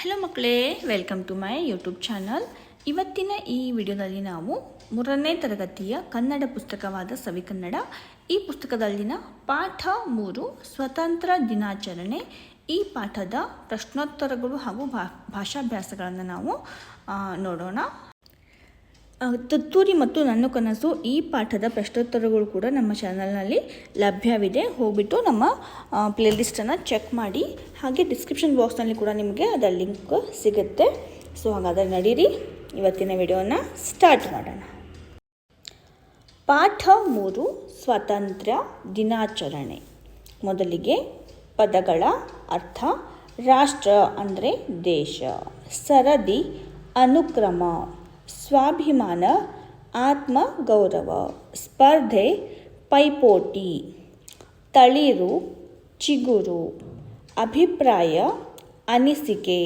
Hello ಮಕ್ಕಳೇ welcome to my YouTube channel ಇವತ್ತಿನ ಈ ವಿಡಿಯೋದಲ್ಲಿ ನಾವು ಮೂರನೇ ತರಗತಿಯ ಕನ್ನಡ ಪುಸ್ತಕವಾದ ಸವಿಕನ್ನಡ ಈ ಪುಸ್ತಕದಲ್ಲಿನ ಪಾಠ ಮೂರು, ಸ್ವತಂತ್ರ ದಿನಾಚರಣೆ, ಈ ಪಾಠದ ಪ್ರಶ್ನೋತ್ತರಗಳು ಹಾಗೂ ಭಾಷಾಭ್ಯಾಸಗಳನ್ನು ನಾವು ನೋಡೋಣ. ತುತ್ತೂರಿ ಮತ್ತು ನನ್ನ ಕನಸು ಈ ಪಾಠದ ಪ್ರಶ್ನೋತ್ತರಗಳು ಕೂಡ ನಮ್ಮ ಚಾನಲ್ನಲ್ಲಿ ಲಭ್ಯವಿದೆ. ಹೋಗ್ಬಿಟ್ಟು ನಮ್ಮ ಪ್ಲೇಲಿಸ್ಟನ್ನು ಚೆಕ್ ಮಾಡಿ. ಹಾಗೆ ಡಿಸ್ಕ್ರಿಪ್ಷನ್ ಬಾಕ್ಸ್ನಲ್ಲಿ ಕೂಡ ನಿಮಗೆ ಅದರ ಲಿಂಕ್ ಸಿಗುತ್ತೆ. ಸೊ ಹಾಗಾದರೆ ನಡೀರಿ. ಇವತ್ತಿನ ವಿಡಿಯೋನ ಸ್ಟಾರ್ಟ್ ಮಾಡೋಣ. ಪಾಠ ಮೂರು ಸ್ವಾತಂತ್ರ್ಯ ದಿನಾಚರಣೆ. ಮೊದಲಿಗೆ ಪದಗಳ ಅರ್ಥ, ರಾಷ್ಟ್ರ ಅಂದರೆ ದೇಶ. ಸರದಿ, ಅನುಕ್ರಮ. ಸ್ವಾಭಿಮಾನ ಆತ್ಮ ಗೌರವ ಸ್ಪರ್ಧೆ, ಪೈಪೋಟಿ, ತಳಿರು, ಚಿಗುರು, ಅಭಿಪ್ರಾಯ, ಅನಿಸಿಕೆ,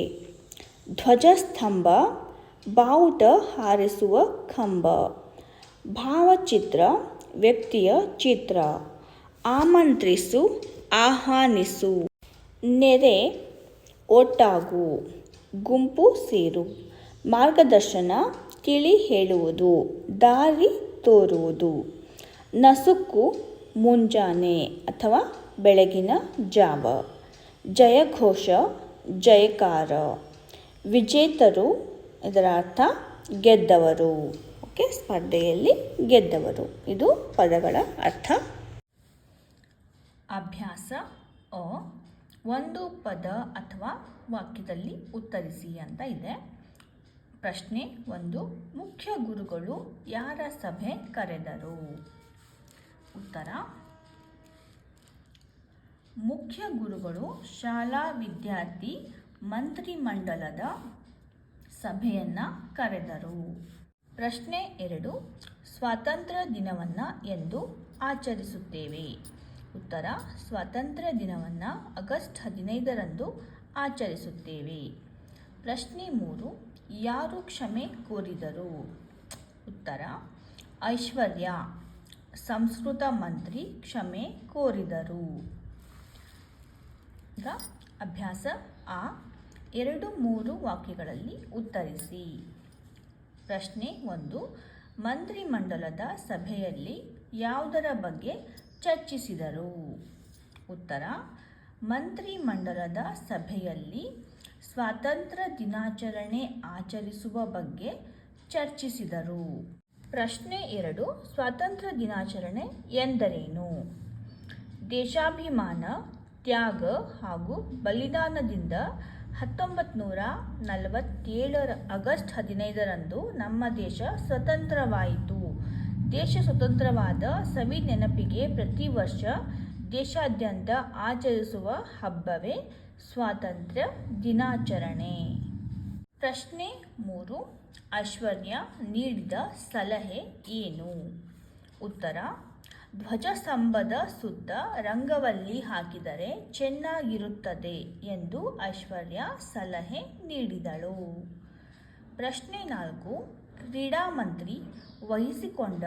ಧ್ವಜಸ್ತಂಭ, ಬಾವುಟ ಹಾರಿಸುವ ಕಂಬ, ಭಾವಚಿತ್ರ, ವ್ಯಕ್ತಿಯ ಚಿತ್ರ, ಆಮಂತ್ರಿಸು, ಆಹ್ವಾನಿಸು, ನೆರೆ, ಒಟ್ಟಾಗು, ಗುಂಪು ಸೇರು, ಮಾರ್ಗದರ್ಶನ ತಿಳಿ ಹೇಳುವುದು, ದಾರಿ ತೋರುವುದು. ನಸುಕು ಮುಂಜಾನೆ ಅಥವಾ ಬೆಳಗಿನ ಜಾವ. ಜಯಘೋಷ, ಜಯಕಾರ. ವಿಜೇತರು, ಇದರ ಅರ್ಥ ಗೆದ್ದವರು. ಓಕೆ, ಸ್ಪರ್ಧೆಯಲ್ಲಿ ಗೆದ್ದವರು. ಇದು ಪದಗಳ ಅರ್ಥ. ಅಭ್ಯಾಸ ಅ, ಒಂದು ಪದ ಅಥವಾ ವಾಕ್ಯದಲ್ಲಿ ಉತ್ತರಿಸಿ ಅಂತ ಇದೆ. ಪ್ರಶ್ನೆ ಒಂದು. ಮುಖ್ಯ ಗುರುಗಳು ಯಾರ ಸಭೆ ಕರೆದರು? ಉತ್ತರ. ಮುಖ್ಯ ಗುರುಗಳು ಶಾಲಾ ವಿದ್ಯಾರ್ಥಿ ಮಂತ್ರಿಮಂಡಲದ ಸಭೆಯನ್ನು ಕರೆದರು. ಪ್ರಶ್ನೆ ಎರಡು. ಸ್ವಾತಂತ್ರ್ಯ ದಿನವನ್ನು ಎಂದು ಆಚರಿಸುತ್ತೇವೆ. ಉತ್ತರ. ಸ್ವಾತಂತ್ರ್ಯ ದಿನವನ್ನು ಆಗಸ್ಟ್ ಹದಿನೈದರಂದು ಆಚರಿಸುತ್ತೇವೆ. ಪ್ರಶ್ನೆ ಮೂರು. ಯಾರು ಕ್ಷಮೆ ಕೋರಿದರು? ಉತ್ತರ, ಐಶ್ವರ್ಯ, ಸಂಸ್ಕೃತ ಮಂತ್ರಿ ಕ್ಷಮೆ ಕೋರಿದರು. ಈಗ ಅಭ್ಯಾಸ ಆ, ಎರಡು ಮೂರು ವಾಕ್ಯಗಳಲ್ಲಿ ಉತ್ತರಿಸಿ. ಪ್ರಶ್ನೆ ಒಂದು, ಮಂತ್ರಿಮಂಡಲದ ಸಭೆಯಲ್ಲಿ ಯಾವುದರ ಬಗ್ಗೆ ಚರ್ಚಿಸಿದರು? ಉತ್ತರ, ಮಂತ್ರಿಮಂಡಲದ ಸಭೆಯಲ್ಲಿ ಸ್ವಾತಂತ್ರ್ಯ ದಿನಾಚರಣೆ ಆಚರಿಸುವ ಬಗ್ಗೆ ಚರ್ಚಿಸಿದರು. ಪ್ರಶ್ನೆ ಎರಡು, ಸ್ವಾತಂತ್ರ್ಯ ದಿನಾಚರಣೆ ಎಂದರೇನು? ದೇಶಾಭಿಮಾನ, ತ್ಯಾಗ ಹಾಗೂ ಬಲಿದಾನದಿಂದ ಹತ್ತೊಂಬತ್ತು ನೂರ ನಲವತ್ತೇಳರ ಆಗಸ್ಟ್ ಹದಿನೈದರಂದು ನಮ್ಮ ದೇಶ ಸ್ವತಂತ್ರವಾಯಿತು. ದೇಶ ಸ್ವತಂತ್ರವಾದ ಸವಿ ನೆನಪಿಗೆ ಪ್ರತಿ ವರ್ಷ ದೇಶಾದ್ಯಂತ ಆಚರಿಸುವ ಹಬ್ಬವೇ ಸ್ವಾತಂತ್ರ್ಯ ದಿನಾಚರಣೆ. ಪ್ರಶ್ನೆ ಮೂರು. ಐಶ್ವರ್ಯ ನೀಡಿದ ಸಲಹೆ ಏನು? ಉತ್ತರ. ಧ್ವಜಸ್ತಂಭದ ಸುತ್ತ ರಂಗವಲ್ಲಿ ಹಾಕಿದರೆ ಚೆನ್ನಾಗಿರುತ್ತದೆ ಎಂದು ಐಶ್ವರ್ಯ ಸಲಹೆ ನೀಡಿದಳು. ಪ್ರಶ್ನೆ ನಾಲ್ಕು. ಕ್ರೀಡಾ ಮಂತ್ರಿ ವಹಿಸಿಕೊಂಡ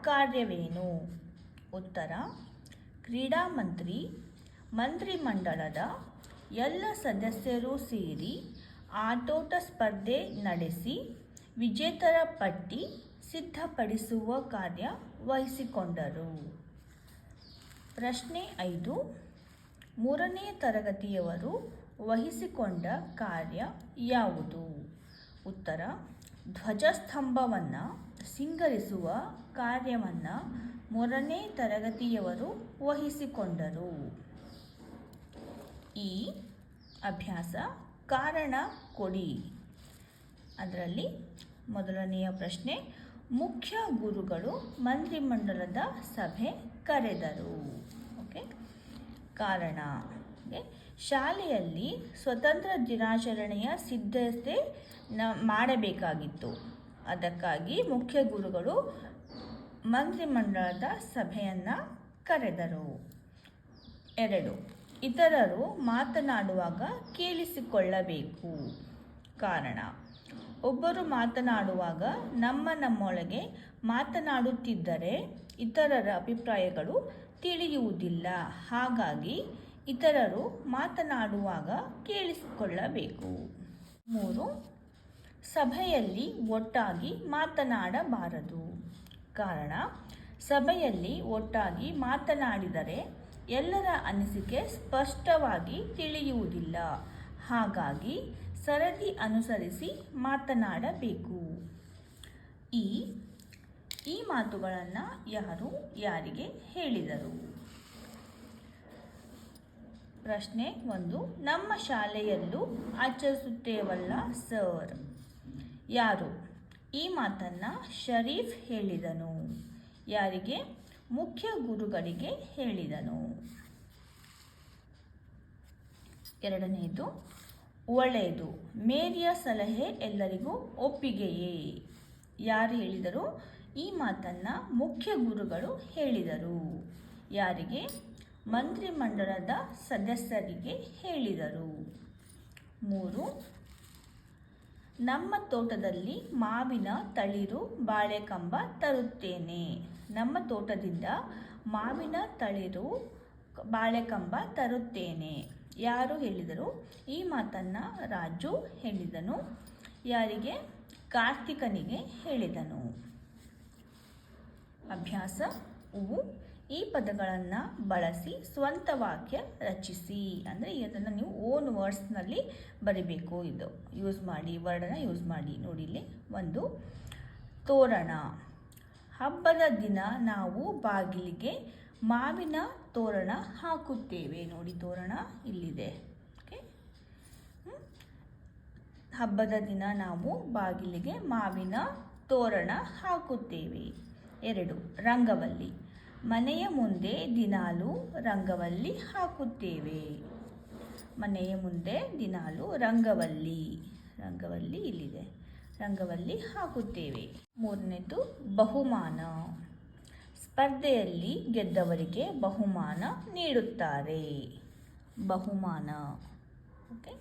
ಕಾರ್ಯವೇನು? ಉತ್ತರ. ಕ್ರೀಡಾ ಮಂತ್ರಿ ಮಂತ್ರಿಮಂಡಲದ ಎಲ್ಲ ಸದಸ್ಯರು ಸೇರಿ ಆಟೋಟ ಸ್ಪರ್ಧೆ ನಡೆಸಿ ವಿಜೇತರ ಪಟ್ಟಿ ಸಿದ್ಧಪಡಿಸುವ ಕಾರ್ಯ ವಹಿಸಿಕೊಂಡರು. ಪ್ರಶ್ನೆ ಐದು. ಮೂರನೇ ತರಗತಿಯವರು ವಹಿಸಿಕೊಂಡ ಕಾರ್ಯ ಯಾವುದು? ಉತ್ತರ, ಧ್ವಜಸ್ತಂಭವನ್ನು ಸಿಂಗರಿಸುವ ಕಾರ್ಯವನ್ನು ಮೂರನೇ ತರಗತಿಯವರು ವಹಿಸಿಕೊಂಡರು. ಈ ಅಭ್ಯಾಸ ಕಾರಣ ಕೊಡಿ. ಅದರಲ್ಲಿ ಮೊದಲನೆಯ ಪ್ರಶ್ನೆ, ಮುಖ್ಯ ಗುರುಗಳು ಮಂತ್ರಿಮಂಡಲದ ಸಭೆ ಕರೆದರು. ಓಕೆ? ಕಾರಣ ಶಾಲೆಯಲ್ಲಿ ಸ್ವತಂತ್ರ ದಿನಾಚರಣೆಯ ಸಿದ್ಧತೆ ನ ಮಾಡಬೇಕಾಗಿತ್ತು. ಅದಕ್ಕಾಗಿ ಮುಖ್ಯ ಗುರುಗಳು ಮಂತ್ರಿಮಂಡಲದ ಸಭೆಯನ್ನು ಕರೆದರು. ಎರಡು ಇತರರು ಮಾತನಾಡುವಾಗ ಕೇಳಿಸಿಕೊಳ್ಳಬೇಕು. ಕಾರಣ, ಒಬ್ಬರು ಮಾತನಾಡುವಾಗ ನಮ್ಮ ನಮ್ಮೊಳಗೆ ಮಾತನಾಡುತ್ತಿದ್ದರೆ ಇತರರ ಅಭಿಪ್ರಾಯಗಳು ತಿಳಿಯುವುದಿಲ್ಲ. ಹಾಗಾಗಿ ಇತರರು ಮಾತನಾಡುವಾಗ ಕೇಳಿಸಿಕೊಳ್ಳಬೇಕು. ಮೂರು, ಸಭೆಯಲ್ಲಿ ಒಟ್ಟಾಗಿ ಮಾತನಾಡಬಾರದು. ಕಾರಣ, ಸಭೆಯಲ್ಲಿ ಒಟ್ಟಾಗಿ ಮಾತನಾಡಿದರೆ ಎಲ್ಲರ ಅನಿಸಿಕೆ ಸ್ಪಷ್ಟವಾಗಿ ತಿಳಿಯುವುದಿಲ್ಲ. ಹಾಗಾಗಿ ಸರದಿ ಅನುಸರಿಸಿ ಮಾತನಾಡಬೇಕು. ಈ ಈ ಮಾತುಗಳನ್ನು ಯಾರು, ಯಾರಿಗೆ ಹೇಳಿದರು? ಪ್ರಶ್ನೆ ಒಂದು, ನಮ್ಮ ಶಾಲೆಯಲ್ಲೂ ಆಚರಿಸುತ್ತೇವಲ್ಲ, ಸರ್? ಯಾರು? ಈ ಮಾತನ್ನು ಶರೀಫ್ ಹೇಳಿದನು. ಯಾರಿಗೆ? ಮುಖ್ಯ ಗುರುಗಳಿಗೆ ಹೇಳಿದನು. ಎರಡನೆಯದು, ಒಳ್ಳೆಯದು. ಮೇರಿಯ ಸಲಹೆ ಎಲ್ಲರಿಗೂ ಒಪ್ಪಿಗೆಯೇ. ಯಾರು ಹೇಳಿದರು? ಈ ಮಾತನ್ನು ಮುಖ್ಯ ಗುರುಗಳು ಹೇಳಿದರು. ಯಾರಿಗೆ? ಮಂತ್ರಿಮಂಡಲದ ಸದಸ್ಯರಿಗೆ ಹೇಳಿದರು. ಮೂರು, ನಮ್ಮ ತೋಟದಲ್ಲಿ ಮಾವಿನ ತಳಿರು ಬಾಳೆಕಂಬ ತರುತ್ತೇನೆ. ನಮ್ಮ ತೋಟದಿಂದ ಮಾವಿನ ತಳಿರು ಬಾಳೆಕಂಬ ತರುತ್ತೇನೆ. ಯಾರು ಹೇಳಿದರು? ಈ ಮಾತನ್ನು ರಾಜು ಹೇಳಿದನು. ಯಾರಿಗೆ? ಕಾರ್ತಿಕನಿಗೆ ಹೇಳಿದನು. ಅಭ್ಯಾಸ, ಹೂವು, ಈ ಪದಗಳನ್ನು ಬಳಸಿ ಸ್ವಂತ ವಾಕ್ಯ ರಚಿಸಿ. ಅಂದರೆ ಇದನ್ನು ನೀವು ಓನ್ ವರ್ಡ್ಸ್ನಲ್ಲಿ ಬರಿಬೇಕು. ಇದು ಯೂಸ್ ಮಾಡಿ ವರ್ಡನ್ನು ಯೂಸ್ ಮಾಡಿ. ನೋಡಿ ಇಲ್ಲಿ ಒಂದು ತೋರಣ. ಹಬ್ಬದ ದಿನ ನಾವು ಬಾಗಿಲಿಗೆ ಮಾವಿನ ತೋರಣ ಹಾಕುತ್ತೇವೆ. ನೋಡಿ ತೋರಣ ಇಲ್ಲಿದೆ. ಓಕೆ ಹಬ್ಬದ ದಿನ ನಾವು ಬಾಗಿಲಿಗೆ ಮಾವಿನ ತೋರಣ ಹಾಕುತ್ತೇವೆ. ಎರಡು, ರಂಗವಲ್ಲಿ. ಮನೆಯ ಮುಂದೆ ದಿನಾಲು ರಂಗವಲ್ಲಿ ಹಾಕುತ್ತೇವೆ. ಮನೆಯ ಮುಂದೆ ದಿನಾಲು ರಂಗವಲ್ಲಿ. ರಂಗವಲ್ಲಿ ಇಲ್ಲಿದೆ. ರಂಗವಲ್ಲಿ ಹಾಕುತ್ತೇವೆ. ಮೂರನೇದು, ಬಹುಮಾನ. ಸ್ಪರ್ಧೆಯಲ್ಲಿ ಗೆದ್ದವರಿಗೆ ಬಹುಮಾನ ನೀಡುತ್ತಾರೆ. ಬಹುಮಾನ. ಓಕೆ.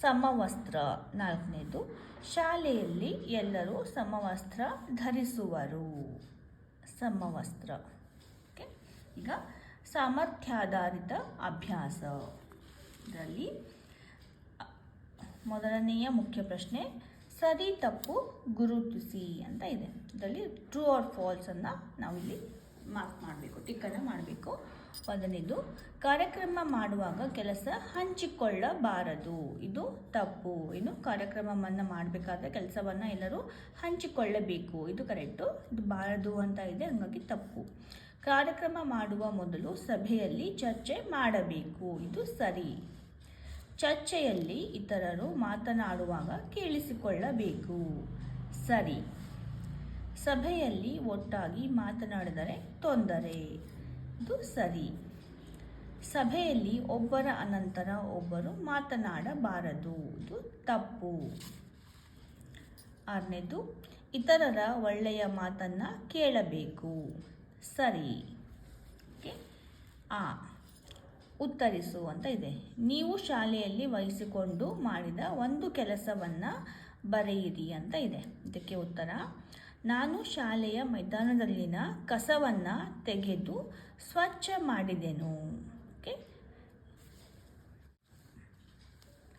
ಸಮವಸ್ತ್ರ. ನಾಲ್ಕನೇದು, ಶಾಲೆಯಲ್ಲಿ ಎಲ್ಲರೂ ಸಮವಸ್ತ್ರ ಧರಿಸುವರು. ಸಮವಸ್ತ್ರ. ಓಕೆ. ಈಗ ಸಾಮರ್ಥ್ಯಾಧಾರಿತ ಅಭ್ಯಾಸ. ಇದರಲ್ಲಿ ಮೊದಲನೆಯ ಮುಖ್ಯ ಪ್ರಶ್ನೆ ಸರಿ ತಪ್ಪು ಗುರುತಿಸಿ ಅಂತ ಇದೆ. ಇದರಲ್ಲಿ ಟ್ರೂ ಆರ್ ಫಾಲ್ಸ್ ಅನ್ನು ನಾವಿಲ್ಲಿ ಮಾರ್ಕ್ ಮಾಡಬೇಕು ಟಿಕ್ಕನ್ನು ಮಾಡಬೇಕು. ಮೊದಲನೇದು ಕಾರ್ಯಕ್ರಮ ಮಾಡುವಾಗ ಕೆಲಸ ಹಂಚಿಕೊಳ್ಳಬಾರದು. ಇದು ತಪ್ಪು. ಇನ್ನು ಕಾರ್ಯಕ್ರಮವನ್ನು ಮಾಡಬೇಕಾದ್ರೆ ಕೆಲಸವನ್ನು ಎಲ್ಲರೂ ಹಂಚಿಕೊಳ್ಳಬೇಕು. ಇದು ಕರೆಕ್ಟು ಇದು ಬಾರದು ಅಂತ ಇದೆ, ಹಾಗಾಗಿ ತಪ್ಪು. ಕಾರ್ಯಕ್ರಮ ಮಾಡುವ ಮೊದಲು ಸಭೆಯಲ್ಲಿ ಚರ್ಚೆ ಮಾಡಬೇಕು. ಇದು ಸರಿ. ಚರ್ಚೆಯಲ್ಲಿ ಇತರರು ಮಾತನಾಡುವಾಗ ಕೇಳಿಸಿಕೊಳ್ಳಬೇಕು. ಸರಿ. ಸಭೆಯಲ್ಲಿ ಒಟ್ಟಾಗಿ ಮಾತನಾಡಿದರೆ ತೊಂದರೆ. ಇದು ಸರಿ. ಸಭೆಯಲ್ಲಿ ಒಬ್ಬರ ಅನಂತರ ಒಬ್ಬರು ಮಾತನಾಡಬಾರದು. ಇದು ತಪ್ಪು. ಆರನೇದು, ಇತರರ ಒಳ್ಳೆಯ ಮಾತನ್ನು ಕೇಳಬೇಕು. ಸರಿ. ಓಕೆ ಆ. ಉತ್ತರಿಸು ಅಂತ ಇದೆ. ನೀವು ಶಾಲೆಯಲ್ಲಿ ವಹಿಸಿಕೊಂಡು ಮಾಡಿದ ಒಂದು ಕೆಲಸವನ್ನು ಬರೆಯಿರಿ ಅಂತ ಇದೆ. ಇದಕ್ಕೆ ಉತ್ತರ, ನಾನು ಶಾಲೆಯ ಮೈದಾನದಲ್ಲಿನ ಕಸವನ್ನು ತೆಗೆದು ಸ್ವಚ್ಛ ಮಾಡಿದೆನು. ಓಕೆ.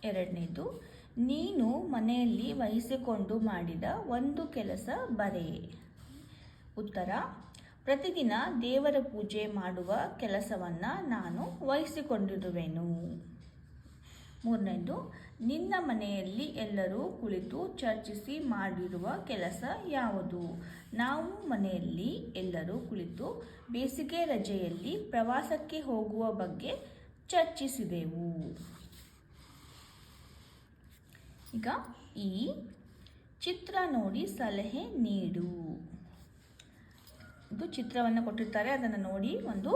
ಎರಡನೇದು, ನೀನು ಮನೆಯಲ್ಲಿ ವಹಿಸಿಕೊಂಡು ಮಾಡಿದ ಒಂದು ಕೆಲಸ ಬರೆಯೇ. ಉತ್ತರ ಪ್ರತಿದಿನ ದೇವರ ಪೂಜೆ ಮಾಡುವ ಕೆಲಸವನ್ನು ನಾನು ವಹಿಸಿಕೊಂಡಿರುವೆನು. ಮೂರನೇದು, ನಿನ್ನ ಮನೆಯಲ್ಲಿ ಎಲ್ಲರೂ ಕುಳಿತು ಚರ್ಚಿಸಿ ಮಾಡಿರುವ ಕೆಲಸ ಯಾವುದು? ನಾವು ಮನೆಯಲ್ಲಿ ಎಲ್ಲರೂ ಕುಳಿತು ಬೇಸಿಗೆ ರಜೆಯಲ್ಲಿ ಪ್ರವಾಸಕ್ಕೆ ಹೋಗುವ ಬಗ್ಗೆ ಚರ್ಚಿಸಿದೆವು. ಈಗ ಈ ಚಿತ್ರ ನೋಡಿ ಸಲಹೆ ನೀಡು. ಇದು ಚಿತ್ರವನ್ನು ಕೊಟ್ಟಿರ್ತಾರೆ. ಅದನ್ನು ನೋಡಿ ಒಂದು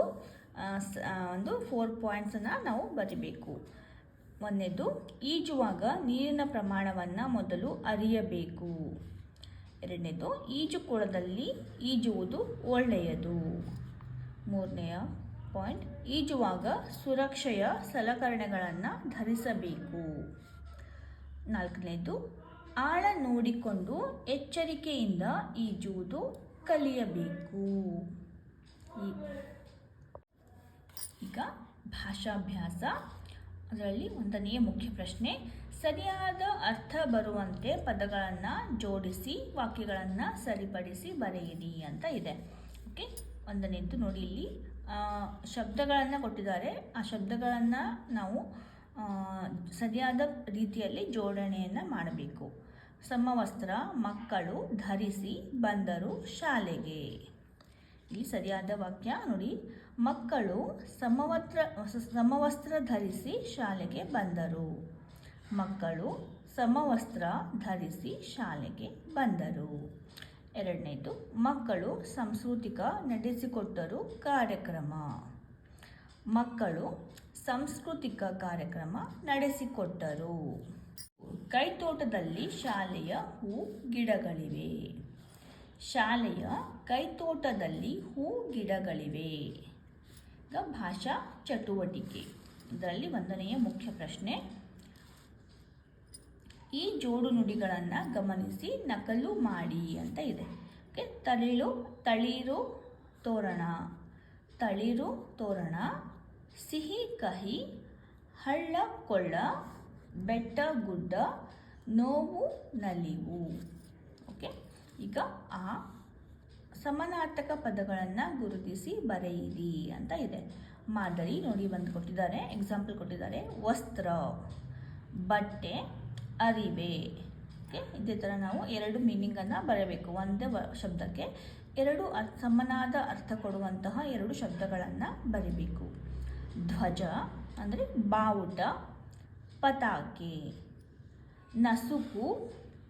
ಒಂದು ಫೋರ್ ಪಾಯಿಂಟ್ಸನ್ನು ನಾವು ಬರಿಬೇಕು. ಒಂದನೇದು ಈಜುವಾಗ ನೀರಿನ ಪ್ರಮಾಣವನ್ನು ಮೊದಲು ಅರಿಯಬೇಕು. ಎರಡನೇದು, ಈಜುಕೊಳದಲ್ಲಿ ಈಜುವುದು ಒಳ್ಳೆಯದು. ಮೂರನೆಯ ಪಾಯಿಂಟ್ ಈಜುವಾಗ ಸುರಕ್ಷೆಯ ಸಲಕರಣೆಗಳನ್ನು ಧರಿಸಬೇಕು. ನಾಲ್ಕನೇದು, ಆಳ ನೋಡಿಕೊಂಡು ಎಚ್ಚರಿಕೆಯಿಂದ ಈಜುವುದು ಕಲಿಯಬೇಕು. ಈಗ ಭಾಷಾಭ್ಯಾಸ. ಅದರಲ್ಲಿ ಒಂದನೆಯ ಮುಖ್ಯ ಪ್ರಶ್ನೆ, ಸರಿಯಾದ ಅರ್ಥ ಬರುವಂತೆ ಪದಗಳನ್ನು ಜೋಡಿಸಿ, ವಾಕ್ಯಗಳನ್ನು ಸರಿಪಡಿಸಿ ಬರೆಯಿರಿ ಅಂತ ಇದೆ. ಓಕೆ ಒಂದನೇದ್ದು ನೋಡಿ ಇಲ್ಲಿ. ಶಬ್ದಗಳನ್ನು ಕೊಟ್ಟಿದ್ದಾರೆ. ಆ ಶಬ್ದಗಳನ್ನು ನಾವು ಸರಿಯಾದ ರೀತಿಯಲ್ಲಿ ಜೋಡಣೆಯನ್ನು ಮಾಡಬೇಕು. ಸಮವಸ್ತ್ರ ಮಕ್ಕಳು ಧರಿಸಿ ಬಂದರು ಶಾಲೆಗೆ. ಇಲ್ಲಿ ಸರಿಯಾದ ವಾಕ್ಯ ನೋಡಿ. ಮಕ್ಕಳು ಸಮವಸ್ತ್ರ ಸಮವಸ್ತ್ರ ಧರಿಸಿ ಶಾಲೆಗೆ ಬಂದರು. ಮಕ್ಕಳು ಸಮವಸ್ತ್ರ ಧರಿಸಿ ಶಾಲೆಗೆ ಬಂದರು. ಎರಡನೇದು, ಮಕ್ಕಳು ಸಾಂಸ್ಕೃತಿಕ ನಡೆಸಿಕೊಟ್ಟರು ಕಾರ್ಯಕ್ರಮ. ಮಕ್ಕಳು ಸಾಂಸ್ಕೃತಿಕ ಕಾರ್ಯಕ್ರಮ ನಡೆಸಿಕೊಟ್ಟರು. ಕೈತೋಟದಲ್ಲಿ ಶಾಲೆಯ ಹೂ ಗಿಡಗಳಿವೆ. ಶಾಲೆಯ ಕೈತೋಟದಲ್ಲಿ ಹೂ ಗಿಡಗಳಿವೆ. ಈಗ ಭಾಷಾ ಚಟುವಟಿಕೆ. ಇದರಲ್ಲಿ ಒಂದನೆಯ ಮುಖ್ಯ ಪ್ರಶ್ನೆ. ಈ ಜೋಡು ನುಡಿಗಳನ್ನು ಗಮನಿಸಿ ನಕಲು ಮಾಡಿ ಅಂತ ಇದೆ. ಓಕೆ ತಳಿರು ತಳಿರು ತೋರಣ. ತಳಿರು ತೋರಣ, ಸಿಹಿ ಕಹಿ, ಹಳ್ಳ ಕೊಳ್ಳ ಬೆಟ್ಟ ಗುಡ್ಡ ನೋವು ನಲಿವು. ಓಕೆ. ಈಗ ಆ ಸಮಾನಾರ್ಥಕ ಪದಗಳನ್ನು ಗುರುತಿಸಿ ಬರೆಯಿರಿ ಅಂತ ಇದೆ. ಮಾದರಿ ನೋಡಿ ಬಂದು ಕೊಟ್ಟಿದ್ದಾರೆ ಎಕ್ಸಾಂಪಲ್ ಕೊಟ್ಟಿದ್ದಾರೆ. ವಸ್ತ್ರ, ಬಟ್ಟೆ, ಅರಿವೆ. ಓಕೆ. ಇದೇ ಥರ ನಾವು ಎರಡು ಮೀನಿಂಗನ್ನು ಬರೆಯಬೇಕು ಒಂದೇ ಶಬ್ದಕ್ಕೆ ಎರಡು ಸಮನಾದ ಅರ್ಥ ಕೊಡುವಂತಹ ಎರಡು ಶಬ್ದಗಳನ್ನು ಬರಿಬೇಕು. ಧ್ವಜ ಅಂದರೆ ಬಾವುಟ ಪತಾಕೆ ನಸುಕು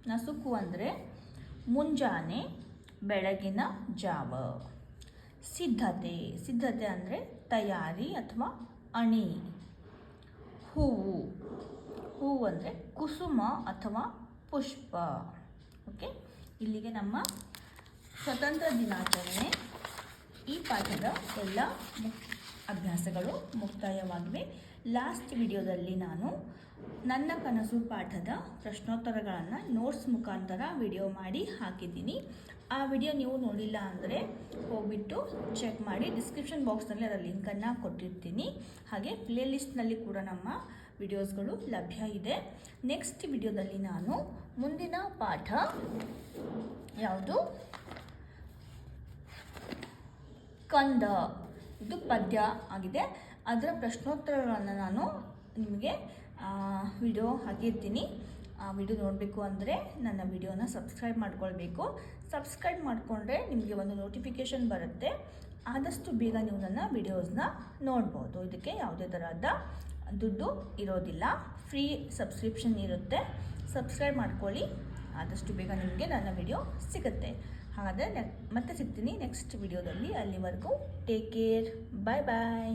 ನಸುಕು ಅಂದರೆ ಮುಂಜಾನೆ, ಬೆಳಗಿನ ಜಾವ. ಸಿದ್ಧತೆ ಸಿದ್ಧತೆ ಅಂದರೆ ತಯಾರಿ ಅಥವಾ ಅಣಿ. ಹೂವು ಹೂವು ಅಂದರೆ ಕುಸುಮ ಅಥವಾ ಪುಷ್ಪ. ಓಕೆ? ಇಲ್ಲಿಗೆ ನಮ್ಮ ಸ್ವತಂತ್ರ ದಿನಾಚರಣೆ. ಈ ಪಾಠದ ಎಲ್ಲ ಅಭ್ಯಾಸಗಳು ಮುಕ್ತಾಯವಾಗಿವೆ. ಲಾಸ್ಟ್ ವಿಡಿಯೋದಲ್ಲಿ ನಾನು ನನ್ನ ಕನಸು ಪಾಠದ ಪ್ರಶ್ನೋತ್ತರಗಳನ್ನು ನೋಟ್ಸ್ ಮುಖಾಂತರ ವಿಡಿಯೋ ಮಾಡಿ ಹಾಕಿದ್ದೀನಿ. ಆ ವಿಡಿಯೋ ನೀವು ನೋಡಿಲ್ಲ ಅಂದರೆ ಹೋಗ್ಬಿಟ್ಟು ಚೆಕ್ ಮಾಡಿ ಡಿಸ್ಕ್ರಿಪ್ಷನ್ ಬಾಕ್ಸ್ನಲ್ಲಿ ಅದರ ಲಿಂಕನ್ನು ಕೊಟ್ಟಿರ್ತೀನಿ. ಹಾಗೆ ಪ್ಲೇ ಲಿಸ್ಟ್ನಲ್ಲಿ ಕೂಡ ನಮ್ಮ ವಿಡಿಯೋಸ್ಗಳು ಲಭ್ಯ ಇದೆ. ನೆಕ್ಸ್ಟ್ ವಿಡಿಯೋದಲ್ಲಿ ನಾನು ಮುಂದಿನ ಪಾಠ ಯಾವುದು? ಕಂದ. ಇದು ಪದ್ಯ ಆಗಿದೆ. ಅದರ ಪ್ರಶ್ನೋತ್ತರಗಳನ್ನು ನಾನು ನಿಮಗೆ ವಿಡಿಯೋ ಹಾಕಿರ್ತೀನಿ. ಆ ವಿಡಿಯೋ ನೋಡಬೇಕು ಅಂದರೆ ನನ್ನ ವಿಡಿಯೋನ ಸಬ್ಸ್ಕ್ರೈಬ್ ಮಾಡ್ಕೊಳ್ಬೇಕು. ಸಬ್ಸ್ಕ್ರೈಬ್ ಮಾಡಿಕೊಂಡ್ರೆ ನಿಮಗೆ ಒಂದು ನೋಟಿಫಿಕೇಷನ್ ಬರುತ್ತೆ. ಆದಷ್ಟು ಬೇಗ ನೀವು ನನ್ನ ವಿಡಿಯೋಸ್ನ ನೋಡ್ಬೋದು. ಇದಕ್ಕೆ ಯಾವುದೇ ಥರದ ದುಡ್ಡು ಇರೋದಿಲ್ಲ. ಫ್ರೀ ಸಬ್ಸ್ಕ್ರಿಪ್ಷನ್ ಇರುತ್ತೆ. ಸಬ್ಸ್ಕ್ರೈಬ್ ಮಾಡ್ಕೊಳ್ಳಿ. ಆದಷ್ಟು ಬೇಗ ನಿಮಗೆ ನನ್ನ ವಿಡಿಯೋ ಸಿಗುತ್ತೆ. ಹಾಗಾದರೆ ಮತ್ತೆ ಸಿಗ್ತೀನಿ ನೆಕ್ಸ್ಟ್ ವಿಡಿಯೋದಲ್ಲಿ. ಅಲ್ಲಿವರೆಗೂ ಟೇಕ್ ಕೇರ್. ಬಾಯ್ ಬಾಯ್.